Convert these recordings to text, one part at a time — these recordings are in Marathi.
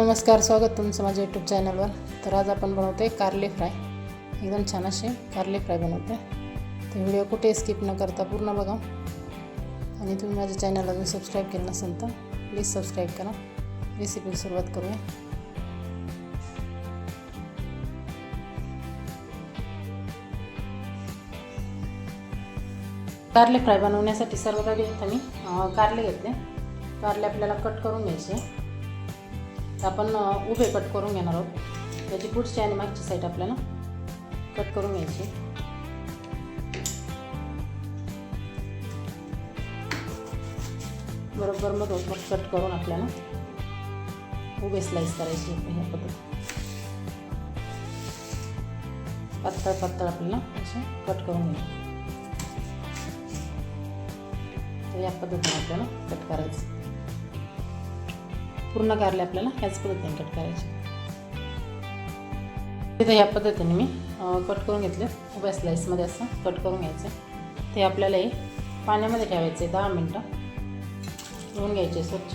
नमस्कार स्वागत तुमचं माझ्या यूट्यूब चॅनलवर तर आज आपण बनवतो आहे कारले फ्राय. एकदम छान असे कारले फ्राय बनवते तर व्हिडिओ कुठे स्किप न करता पूर्ण बघा. आणि तुम्ही माझ्या चॅनल अजून सबस्क्राईब केलं नसेल तर प्लीज सबस्क्राईब करा. रेसिपी सुरुवात करूया. कारले फ्राय बनवण्यासाठी सर्वात आधी इथं मी कारले घेतले. कारले आपल्याला कट करून घ्यायचे. तर आपण उभे कट करून घेणार आहोत. त्याची पुढची आणि मागची साईड आपल्याला कट करून घ्यायची. बरोबर मग मग कट करून आपल्याला उभे स्लाईस करायची ह्या पद्धत पातळ पातळ आपल्याला असे कट करून घ्यायचे. तर या पद्धतीने आपल्याला कट करायचं. पूर्ण कारले आपल्याला ह्याच पद्धतीने कट करायचे. तिथं ह्या पद्धतीने मी कट करून घेतले. उभ्या स्लाईसमध्ये असं कट करून घ्यायचं. ते आपल्याला हे पाण्यामध्ये ठेवायचे दहा मिनटं. धुवून घ्यायचे स्वच्छ.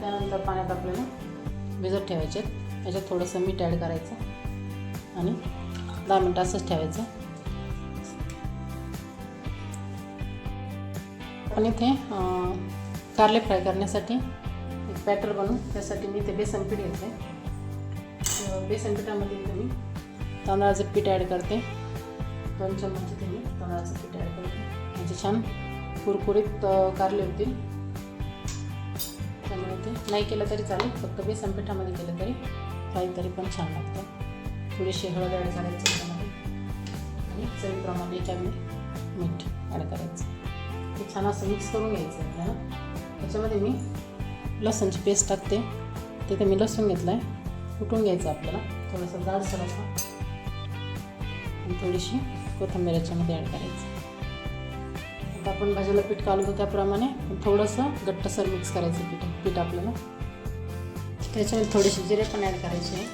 त्यानंतर पाण्यात आपल्याला भिजत ठेवायचे. याच्यात थोडंसं मीठ ॲड करायचं. आणि दहा मिनटं असंच ठेवायचं. आपण इथे कारले फ्राय करण्यासाठी बॅटर बनवून त्यासाठी मी ते बेसन पीठ घेते. बेसन पिठामध्ये इथे मी तांदळाचं पीठ ॲड करते. दोन चमचे ते मी तांदळाचं पीठ ॲड करते. म्हणजे छान कुरकुरीत कारले होतील त्यामुळे ते नाही केलं तरी चालेल फक्त बेसन पिठामध्ये केलं तरी काहीतरी पण छान लागतं. थोडीशी हळद ॲड करायची त्यामध्ये. आणि चवीप्रमाणे मी मीठ ॲड करायचं. ते छान असं मिक्स करून घ्यायचं आहे आपल्याला. त्याच्यामध्ये मी लसूणची पेस्ट टाकते. तिथे मी लसूण घेतलं आहे कुटून घ्यायचं आपल्याला. थोडंसं जाडसर असा आणि थोडीशी कोथिंबीर याच्यामध्ये ॲड करायची. आता आपण भाज्याला पीठ कालवतो त्याप्रमाणे थोडंसं घट्टसर मिक्स करायचं पीठ. पीठ आपल्याला. त्याच्यामध्ये थोडेसे जिरे पण ॲड करायचे. आहे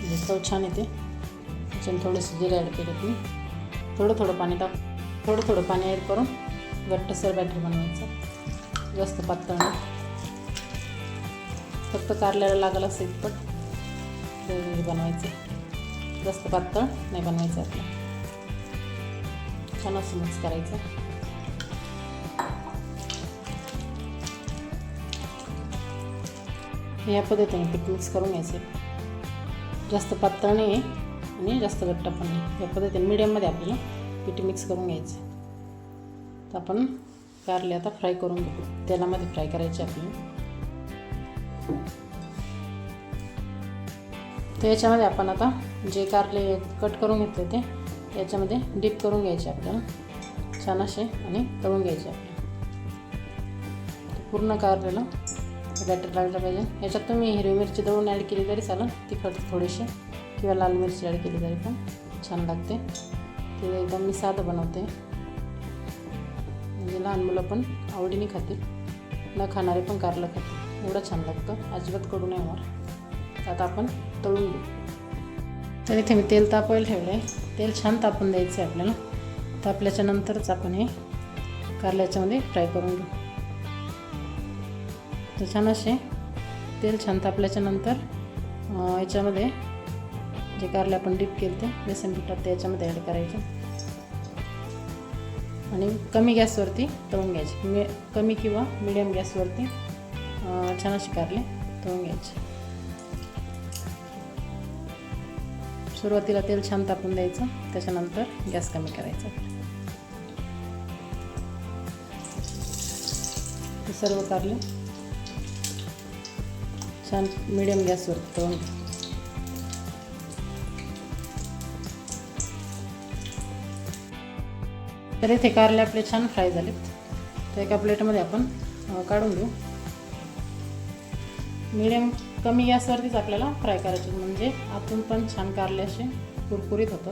म्हणजे चव छान येते. त्याच्यामध्ये थोडेसे जिरे ॲड केले तुम्ही. थोडं थोडं पाणी टाक. थोडं थोडं पाणी ॲड करून घट्टसर बॅटर बनवायचं. जास्त पातळ नाही. फक्त कारल्याला लागलं असं इतपट ग्रेव्ही बनवायचं. जास्त पातळ नाही बनवायचं आपलं. छान असं मिक्स करायचं. या पद्धतीने पीठ मिक्स करून घ्यायचं. जास्त पातळ नाही आहे आणि जास्त घट्ट पण नाही. या पद्धतीने मीडियममध्ये आपल्याला पीठ मिक्स करून घ्यायचं. तर आपण कारले आता फ्राय करून घेऊ. तेलामध्ये फ्राय करायचे आपल्याला. तर याच्यामध्ये आपण आता जे कारले कट करून घेतले ते याच्यामध्ये डीप करून घ्यायचे आपल्याला. छान असे आणि तळून घ्यायचे आपल्याला. पूर्ण कारलेला बॅटर लागलं पाहिजे. याच्यात तुम्ही हिरवी मिरची दळून ॲड केली तरी चालेल. तिखट थोडीशी किंवा लाल मिरची ॲड केली तरी पण छान लागते. ते एकदम मी साधं बनवते. म्हणजे लहान मुलं पण आवडीने खातील. न खाणारे पण कारलं खातील. एवढं छान लागतं. अजिबात कडू नाही होणार. आता आपण तळून घेऊ. तर इथे मी तेल तापवायला ठेवलं आहे तेल छान तापून द्यायचं आहे आपल्याला तापल्याच्या नंतरच आपण हे कारल्याच्यामध्ये फ्राय करून घेऊ. तर छान असे तेल छान तापल्याच्या नंतर याच्यामध्ये जे कारले आपण डीप केले ते बेसन पिठात ते याच्यामध्ये ॲड करायचं. आणि कमी गॅसवरती तळून घ्यायचे. मी कमी किंवा मिडियम गॅसवरती छान असे कारले तळून घ्यायचे सुरुवातीला तेल छान तापून द्यायचं त्याच्यानंतर गॅस कमी करायचा ते सर्व कारले छान मिडियम गॅसवर तळून तर इथे कारले आपले छान फ्राय झालेत तर एका प्लेटमध्ये आपण काढून घेऊ मिडियम कमी गॅसवरतीच आपल्याला फ्राय करायचे. म्हणजे आतून पण छान कारले असे कुरकुरीत होतं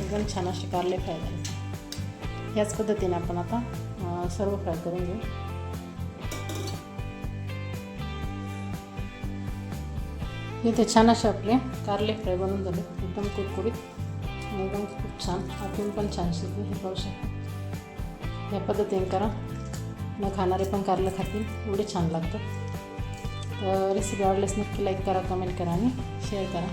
एकदम छान असे कारले फ्राय झाले. याच पद्धतीने आपण आता सर्व फ्राय करून घेऊ. इथे छान असे आपले कारले फ्राय बनवून झाले. एकदम कुरकुरीत एकदम खूप छान. आतून पण छान शिजले हे पाहू शकता. या पद्धतीने करा. न खाणारे पण कारलं खातील. एवढे छान लागतं. तर रेसिपी आवडल्यास नक्की लाईक करा कमेंट करा आणि शेअर करा.